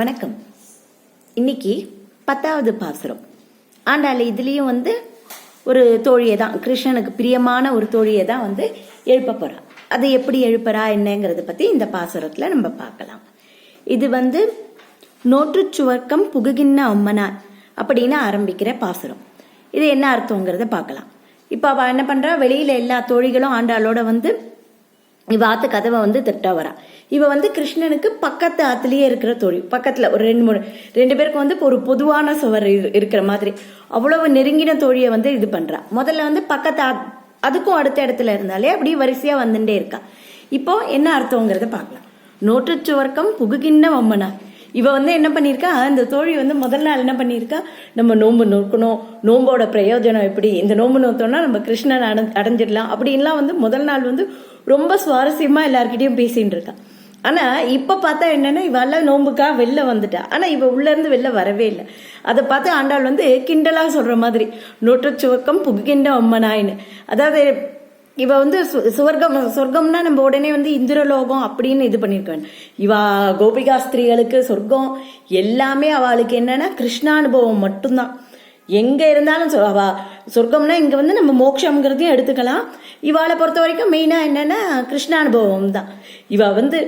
வணக்கம். இன்னைக்கு பத்தாவது பாசுரம். ஆண்டாள் இதுலேயும் வந்து ஒரு தோழியை தான் கிருஷ்ணனுக்கு பிரியமான ஒரு தோழியை தான் வந்து எழுப்ப போறா. அதை எப்படி எழுப்புறா என்னங்கிறத பத்தி இந்த பாசுரத்துல நம்ம பார்க்கலாம். இது வந்து நோற்றுச் சுவர்க்கம் புகுகின்ன அம்மனார் அப்படின்னு ஆரம்பிக்கிற பாசுரம். இது என்ன அர்த்தங்கிறத பார்க்கலாம். இப்போ அவ என்ன பண்றா வெளியில எல்லா தோழிகளும் ஆண்டாளோட வந்து இவ ஆத்து கதவை வந்து திட்ட வரா. இவ வந்து கிருஷ்ணனுக்கு பக்கத்து ஆத்துலயே இருக்கிற தோழி பக்கத்துல ஒரு ரெண்டு மூணு ரெண்டு பேருக்கு வந்து ஒரு பொதுவான சுவர் இரு- இருக்கிற மாதிரி. அவ்வளவு நெருங்கின தோழியை வந்து இது பண்றா. முதல்ல வந்து பக்கத்து ஆத்- அதுக்கும் அடுத்த இடத்துல இருந்தாலே அப்படியே வரிசையா வந்துட்டே இருக்கா. இப்போ என்ன அர்த்தங்கிறத பார்க்கலாம். நோட்டு சுவர்க்கம் புகுகின்ற வம்மனா. இவ வந்து என்ன பண்ணியிருக்கா? இந்த தோழி வந்து முதல் நாள் என்ன பண்ணியிருக்கா? நம்ம நோன்பு நோக்கணும் நோம்போட பிரயோஜனம் எப்படி? இந்த நோன்பு நோத்தோம்னா நம்ம கிருஷ்ணன் அட அடைஞ்சிடலாம். அப்படின்லாம் வந்து முதல் நாள் வந்து ரொம்ப சுவாரஸ்யமா எல்லார்கிட்டயும் பேசிட்டு இருக்கா. ஆனா இப்ப பார்த்தா என்னன்னா இவெல்லாம் நோம்புக்கா வெளில வந்துட்டா. ஆனா இவ உள்ள இருந்து வெளில வரவே இல்லை. அதை பார்த்து ஆண்டாள் வந்து கிண்டலா சொல்ற மாதிரி நோற்றுச் சுவக்கம் புகுகின்ற அம்மனாயின்னு அதாவது இவ வந்து சு- சுவர்க்கம் சொர்க்கம்னா நம்ம உடனே வந்து இந்திரலோகம் அப்படின்னு இது பண்ணிருக்காங்க. இவா கோபிகா ஸ்திரீகளுக்கு சொர்க்கம் எல்லாமே அவளுக்கு என்னன்னா கிருஷ்ணானுபவம் மட்டும்தான். எங்க இருந்தாலும் அவ சொர்க்கம்னா இங்கே வந்து நம்ம மோட்சம்ங்கிறதையும் எடுத்துக்கலாம். இவாளை பொறுத்த வரைக்கும் மெயினாக என்னென்னா கிருஷ்ண அனுபவம் தான். இவ வந்து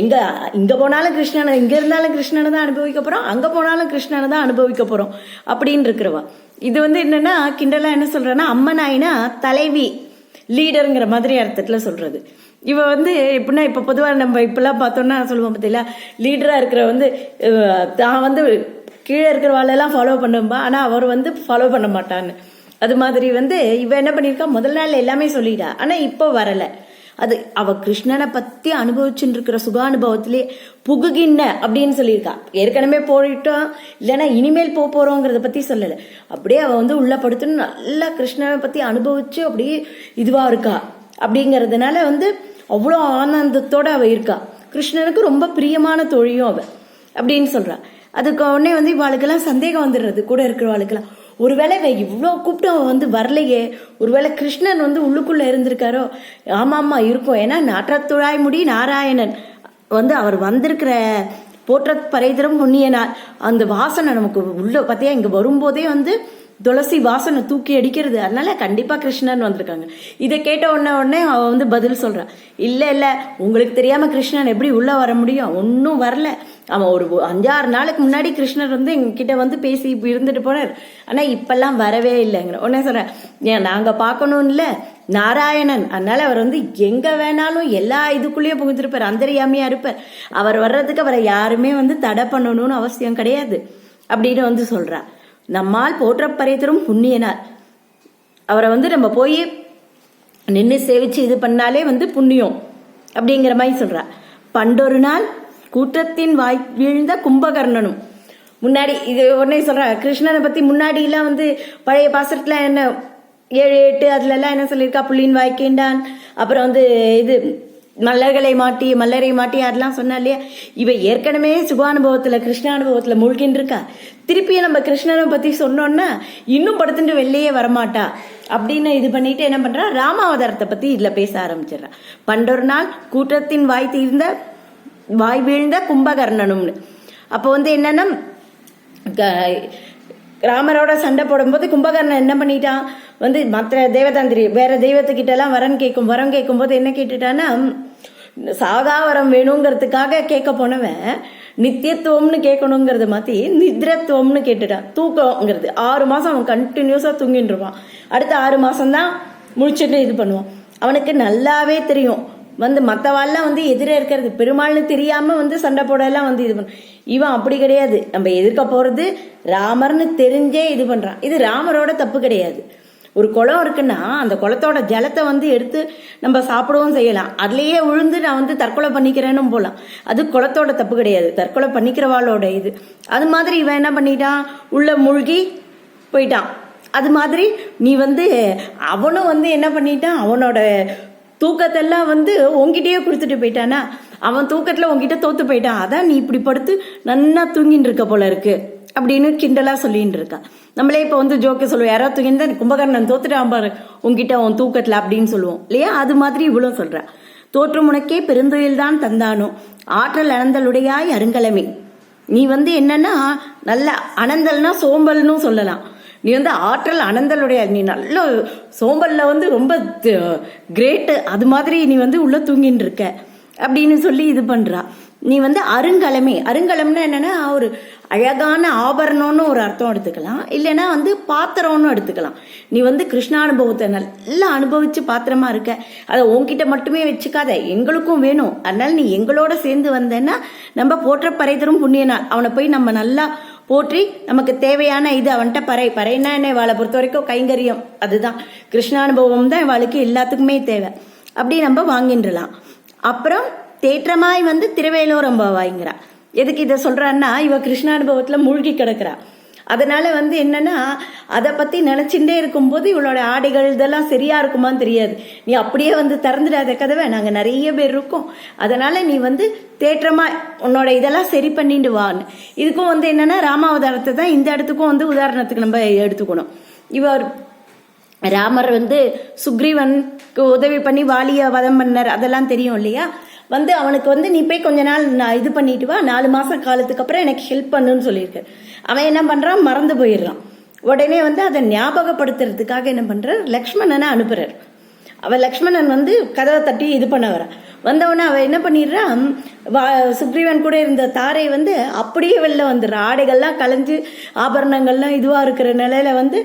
எங்கே இங்கே போனாலும் கிருஷ்ணனை இங்கே இருந்தாலும் கிருஷ்ணனை தான் அனுபவிக்க போகிறோம் அங்கே போனாலும் கிருஷ்ணனை தான் அனுபவிக்க போகிறோம் அப்படின்னு இருக்கிறவா. இது வந்து என்னென்னா கிண்டலாக என்ன சொல்கிறேன்னா அம்மனாயினா தலைவி லீடருங்கிற மாதிரி அர்த்தத்தில் சொல்கிறது இவ வந்து எப்படின்னா இப்போ பொதுவாக நம்ம இப்பெல்லாம் பார்த்தோம்னா சொல்லுவோம் பார்த்தீங்களா லீடராக இருக்கிற வந்து தான் வந்து கீழே இருக்கிறவாளெல்லாம் ஃபாலோ பண்ணும்பா ஆனால் அவர் வந்து ஃபாலோ பண்ண மாட்டான்னு. அது மாதிரி வந்து இவ என்ன பண்ணியிருக்கா? முதல் நாள் எல்லாமே சொல்லிட்டா. ஆனால் இப்போ வரலை. அது அவ கிருஷ்ணனை பத்தி அனுபவிச்சுட்டு இருக்கிற சுகானுபவத்திலே புகுகின்ன அப்படின்னு சொல்லியிருக்கா. ஏற்கனவே போயிட்டோம் இல்லைன்னா இனிமேல் போக போறோங்கிறத பத்தி சொல்லலை. அப்படியே அவ வந்து உள்ள படுத்துன்னு நல்லா கிருஷ்ணனை பத்தி அனுபவிச்சு அப்படியே இதுவா இருக்கா. அப்படிங்கிறதுனால வந்து அவ்வளோ ஆனந்தத்தோட அவ இருக்கா. கிருஷ்ணனுக்கு ரொம்ப பிரியமான தொழிலும் அவ. அப்படின்னு சொல்றா. அதுக்கு உடனே வந்து இவாளுக்கெல்லாம் சந்தேகம் வந்துடுறது. கூட இருக்கிறவாளுக்கெல்லாம் ஒருவேளை இவ்வளோ கூப்பிட்டு அவன் வந்து வரலையே. ஒருவேளை கிருஷ்ணன் வந்து உள்ளுக்குள்ளே இருந்திருக்காரோ. ஆமாம் ஆமாம் இருக்கும். ஏன்னா நாற்றத்துழாய் முடி நாராயணன். வந்து அவர் வந்திருக்கிற போற்ற பரைதரம் முன்னியனார் அந்த வாசனை நமக்கு உள்ள பார்த்தியா இங்கே வரும்போதே வந்து துளசி வாசனை தூக்கி அடிக்கிறது. அதனால கண்டிப்பாக கிருஷ்ணன் வந்திருக்காங்க. இதை கேட்ட உடனே உடனே அவன் வந்து பதில் சொல்கிறான் இல்லை இல்லை. உங்களுக்கு தெரியாமல் கிருஷ்ணன் எப்படி உள்ளே வர முடியும்? ஒன்றும் வரல. அவன் ஒரு அஞ்சாறு நாளுக்கு முன்னாடி கிருஷ்ணர் வந்து எங்ககிட்ட வந்து பேசி இருந்துட்டு போனார். ஆனா இப்பெல்லாம் வரவே இல்லைங்கிற உடனே சொல்றேன் ஏன் நாங்க பார்க்கணும் இல்ல நாராயணன். அதனால அவர் வந்து எங்க வேணாலும் எல்லா இதுக்குள்ளேயும் புகுந்திருப்பார் அந்தரியாமையா இருப்பார். அவர் வர்றதுக்கு அவரை யாருமே வந்து தடை பண்ணணும்னு அவசியம் கிடையாது அப்படின்னு வந்து சொல்றா நம்மால் போற்ற போற்றப்பறைத்தரும் புண்ணியனார். அவரை வந்து நம்ம போய் நின்று சேவிச்சு இது பண்ணாலே வந்து புண்ணியம் அப்படிங்கிற மாதிரி சொல்றா பண்டொரு நாள் கூட்டத்தின் வாய் வீழ்ந்த கும்பகர்ணனும். முன்னாடி இது உடனே சொல்றா கிருஷ்ணனை பத்தி முன்னாடி எல்லாம் வந்து பழைய பாசத்துல என்ன ஏழு எட்டு அதுல எல்லாம் என்ன சொல்லியிருக்கா? புள்ளின் வாய்க்கேண்டான் அப்புறம் வந்து இது மல்லர்களை மாட்டி மல்லரை மாட்டி அதெல்லாம் சொன்னா இல்லையா? இவ ஏற்கனவே சுகானுபவத்துல கிருஷ்ணானுபவத்துல மூழ்கின்னு இருக்கா திருப்பி நம்ம கிருஷ்ணனை பத்தி சொன்னோம்னா இன்னும் படுத்துட்டு வெளியே வரமாட்டா. அப்படின்னு இது பண்ணிட்டு என்ன பண்றா? ராமாவதாரத்தை பத்தி இதுல பேச ஆரம்பிச்சிடறா. பண்டொரு நாள் கூட்டத்தின் வாய் தீர்ந்த வாய் வீழ்ந்த கும்பகர்ணனும்னு. அப்போ வந்து என்னன்னா க- ராமரோட சண்டை போடும்போது கும்பகர்ணன் என்ன பண்ணிட்டான்? வந்து மற்ற தேவதாந்திரி வேற தெய்வத்துக்கிட்ட எல்லாம் வரன் கேட்கும் வரம் கேட்கும்போது என்ன கேட்டுட்டான்னா சாகா வரம் வேணுங்கிறதுக்காக கேட்க போனவன் நித்தியத்துவம்னு கேட்கணுங்கிறத மாத்தி நித்ரத்துவம்னு கேட்டுட்டான். தூக்கங்கிறது ஆறு மாசம் அவன் கண்டினியூஸா தூங்கிட்டு இருப்பான் அடுத்த ஆறு மாசம் தான் முழிச்சுட்டு இது பண்ணுவான். அவனுக்கு நல்லாவே தெரியும். வந்து மற்றவாள்லாம் வந்து எதிரே இருக்கிறது. பெருமாள்னு தெரியாம வந்து சண்டை போடலாம் வந்து இது பண்ண இவன் அப்படி கிடையாது. நம்ம எதிர்க்க போறது ராமர்னு தெரிஞ்சே இது பண்றான். இது ராமரோட தப்பு கிடையாது. ஒரு குளம் இருக்குன்னா அந்த குளத்தோட ஜலத்தை வந்து எடுத்து நம்ம சாப்பிடவும் செய்யலாம். அதுலேயே விழுந்து நான் வந்து தற்கொலை பண்ணிக்கிறேன்னு போலாம். அது குளத்தோட தப்பு கிடையாது. தற்கொலை பண்ணிக்கிறவாளோட இது. அது மாதிரி இவன் என்ன பண்ணிட்டான்? உள்ள மூழ்கி போயிட்டான். அது மாதிரி நீ வந்து அவனும் வந்து என்ன பண்ணிட்டான்? அவனோட தூக்கத்தெல்லாம் வந்து உங்ககிட்டயே கொடுத்துட்டு போயிட்டானா? அவன் தூக்கத்தில் உங்ககிட்ட தோத்து போயிட்டான். அதான் நீ இப்படி படுத்து நன்னா தூங்கின்னு இருக்க போல இருக்கு. அப்படின்னு கிண்டலாக சொல்லின்னு இருக்கா. நம்மளே இப்போ வந்து ஜோக்கை சொல்லுவோம். யாராவது தூங்கியிருந்தா நீ கும்பகர்ணன் தோத்துட்டான் பாரு. உங்ககிட்ட அவன் தூக்கத்தில் அப்படின்னு சொல்லுவோம். இல்லையா? அது மாதிரி இவ்வளோ சொல்கிறான் தோற்று முனக்கே பெருந்தொழில் தான் தந்தானோ? ஆற்றல் அனந்தலுடையாய் அருங்கலமே. நீ வந்து என்னன்னா நல்ல அனந்தல்னா சோம்பல்னு சொல்லலாம். நீ வந்து ஆற்றல் அனந்தலுடைய நீ நல்ல சோம்பல்ல வந்து ரொம்ப கிரேட்டு அது மாதிரி நீ வந்து உள்ளே தூங்கின்னு இருக்க அப்படின்னு சொல்லி இது பண்ணுறா நீ வந்து அருங்கலமே அருங்கலம்னா என்னென்னா ஒரு அழகான ஆபரணம்னு ஒரு அர்த்தம் எடுத்துக்கலாம். இல்லைன்னா வந்து பாத்திரம்னு எடுத்துக்கலாம். நீ வந்து கிருஷ்ணானுபவத்தை நல்லா அனுபவிச்சு பாத்திரமா இருக்க. அதை உன்கிட்ட மட்டுமே வச்சுக்காத. எங்களுக்கும் வேணும். அதனால நீ எங்களோட சேர்ந்து வந்தேன்னா நம்ம போற்ற பறைதரும் புண்ணியனாள் அவனை போய் நம்ம நல்லா போற்றி நமக்கு தேவையான இது அவன்கிட்ட பறை. பறைன்னா என்ன இவாளை பொறுத்த வரைக்கும் கைங்கரியம். அதுதான். கிருஷ்ணானுபவம் தான் இவாளுக்கு எல்லாத்துக்குமே தேவை. அப்படி நம்ம வாங்கின்றலாம். அப்புறம் தேற்றமாய் வந்து திருவேலூரம்ப வாங்கிறா எதுக்கு இதை சொல்றான்னா இவ கிருஷ்ணானுபவத்தில் மூழ்கி கிடக்குறா. அதனால வந்து என்னன்னா அதை பத்தி நினைச்சுட்டே இருக்கும்போது இவளோட ஆடைகள் இதெல்லாம் சரியா இருக்குமான்னு தெரியாது. நீ அப்படியே வந்து திறந்துடாத கதவை நாங்க நிறைய பேர் இருக்கோம். அதனால நீ வந்து தேற்றமா உன்னோட இதெல்லாம் சரி பண்ணிட்டு வான்னு. இதுக்கும் வந்து என்னன்னா ராமாவதாரத்தை தான் இந்த இடத்துக்கும் வந்து உதாரணத்துக்கு நம்ம எடுத்துக்கணும். இவர் ராமர் வந்து சுக்ரீவனுக்கு உதவி பண்ணி வாலிய வதம் பண்ணார். அதெல்லாம் தெரியும் இல்லையா? வந்து அவனுக்கு வந்து நீ போய் கொஞ்ச நாள் நான் இது பண்ணிட்டு வா நாலு மாதம் காலத்துக்கு அப்புறம் எனக்கு ஹெல்ப் பண்ணுன்னு சொல்லியிருக்கு. அவன் என்ன பண்ணுறான் மறந்து போயிடுறான். உடனே வந்து அதை ஞாபகப்படுத்துறதுக்காக என்ன பண்ணுறார் லக்ஷ்மணனை அனுப்புகிறார் அவள் லக்ஷ்மணன் வந்து கதவை தட்டி இது பண்ண வரா வந்தவொடனே அவள் என்ன பண்ணிடுறான்? வா சுக்ரீவன் கூட இருந்த தாரை வந்து அப்படியே வெளில வந்துடுறா ஆடைகள்லாம் கலைஞ்சு ஆபரணங்கள்லாம் இதுவாக இருக்கிற நிலையில வந்து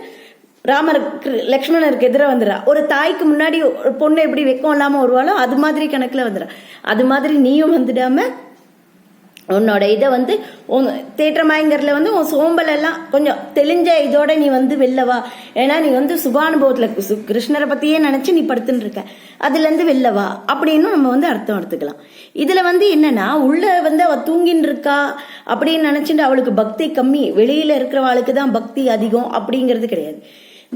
ராமருக்கு லக்ஷ்மணருக்கு எதிராக வந்துடுறா ஒரு தாய்க்கு முன்னாடி ஒரு பொண்ணு எப்படி வெக்கம் இல்லாமல் வருவாளோ அது மாதிரி கணக்கில் வந்துடுறா அது மாதிரி நீயும் வந்துடாம உன்னோட இதை வந்து உன் தேற்றமாயங்கரில் வந்து உன் சோம்பல் எல்லாம் கொஞ்சம் தெளிஞ்ச இதோட நீ வந்து வெளிலவா ஏன்னா நீ வந்து சுபானுபவத்தில் சு- கிருஷ்ணரை பற்றியே நினச்சி நீ படுத்துன்னு இருக்க. அதுலேருந்து வெளிலவா அப்படின்னு நம்ம வந்து அர்த்தம் எடுத்துக்கலாம். இதில் வந்து என்னன்னா உள்ள வந்து அவள் தூங்கின்னு இருக்கா அப்படின்னு நினச்சிட்டு அவளுக்கு பக்தி கம்மி. வெளியில் இருக்கிறவளுக்கு தான் பக்தி அதிகம் அப்படிங்கிறது கிடையாது.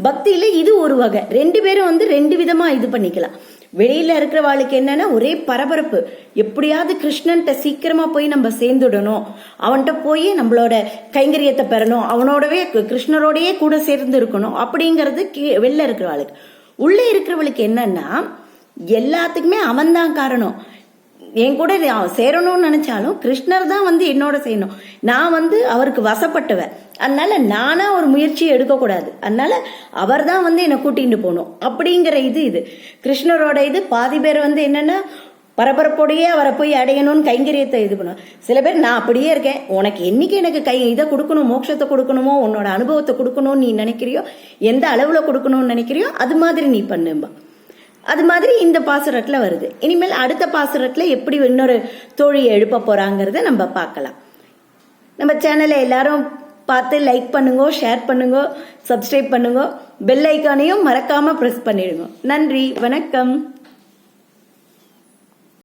பக்தியில இது ஒரு வகை. ரெண்டு பேரும் வந்து ரெண்டு விதமா இது பண்ணிக்கலாம். வெளியில இருக்கிறவாளுக்கு என்னன்னா ஒரே பரபரப்பு. எப்படியாவது கிருஷ்ணன்ட்ட சீக்கிரமா போய் நம்ம சேர்ந்துடணும். அவன்கிட்ட போய் நம்மளோட கைங்கரியத்தை பெறணும். அவனோடவே கிருஷ்ணரோடயே கூட சேர்ந்து இருக்கணும். அப்படிங்கிறது வெளில இருக்கிறவாளுக்கு. உள்ளே இருக்கிறவளுக்கு என்னன்னா எல்லாத்துக்குமே அவன்தான் காரணம். என் கூட சேரணும்னு நினைச்சாலும் கிருஷ்ணர் தான் வந்து என்னோட செய்யணும். நான் வந்து அவருக்கு வசப்பட்டுவேன். அதனால நானா ஒரு முயற்சி எடுக்கக்கூடாது. அதனால அவர் தான் வந்து என்னை கூட்டிட்டு போகணும். அப்படிங்கிற இது இது. கிருஷ்ணரோட இது பாதி பேர் வந்து என்னன்னா பரபரப்போடையே அவரை போய் அடையணும்னு கைங்கரியத்தை இது பண்ணும் சில பேர் நான் அப்படியே இருக்கேன். உனக்கு என்னைக்கு எனக்கு கை இதை கொடுக்கணும் மோட்சத்தை கொடுக்கணுமோ உன்னோட அனுபவத்தை கொடுக்கணும்னு நீ நினைக்கிறியோ எந்த அளவுல கொடுக்கணும்னு நினைக்கிறியோ அது மாதிரி நீ பண்ணும்பா. அது மாதிரி இந்த பாசுரத்தில் வருது. இனிமேல் அடுத்த பாசுரத்தில் எப்படி இன்னொரு தோழியை எழுப்ப போகிறாங்கிறத நம்ம பார்க்கலாம். நம்ம சேனலை எல்லாரும் பார்த்து லைக் பண்ணுங்க ஷேர் பண்ணுங்க சப்ஸ்கிரைப் பண்ணுங்க பெல் ஐக்கானையும் மறக்காமல் ப்ரெஸ் பண்ணிடுங்க. நன்றி வணக்கம்.